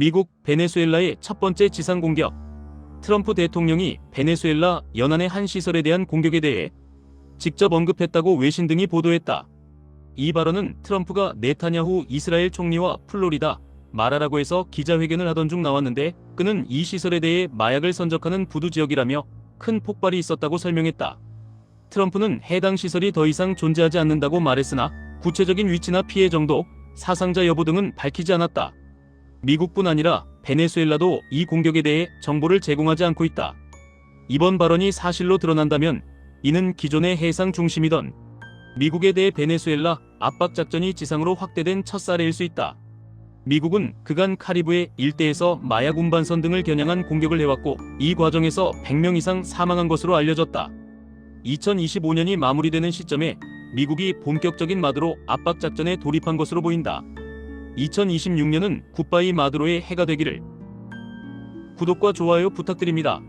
미국 베네수엘라의 첫 번째 지상 공격. 트럼프 대통령이 베네수엘라 연안의 한 시설에 대한 공격에 대해 직접 언급했다고 외신 등이 보도했다. 이 발언은 트럼프가 네타냐후 이스라엘 총리와 플로리다 마라라고 해서 기자회견을 하던 중 나왔는데 그는 이 시설에 대해 마약을 선적하는 부두 지역이라며 큰 폭발이 있었다고 설명했다. 트럼프는 해당 시설이 더 이상 존재하지 않는다고 말했으나 구체적인 위치나 피해 정도, 사상자 여부 등은 밝히지 않았다. 미국뿐 아니라 베네수엘라도 이 공격에 대해 정보를 제공하지 않고 있다. 이번 발언이 사실로 드러난다면 이는 기존의 해상 중심이던 미국에 대해 베네수엘라 압박 작전이 지상으로 확대된 첫 사례일 수 있다. 미국은 그간 카리브해 일대에서 마약 운반선 등을 겨냥한 공격을 해왔고 이 과정에서 100명 이상 사망한 것으로 알려졌다. 2025년이 마무리되는 시점에 미국이 본격적인 마드로 압박 작전에 돌입한 것으로 보인다. 2026년은 굿바이 마드로의 해가 되기를 구독과 좋아요 부탁드립니다.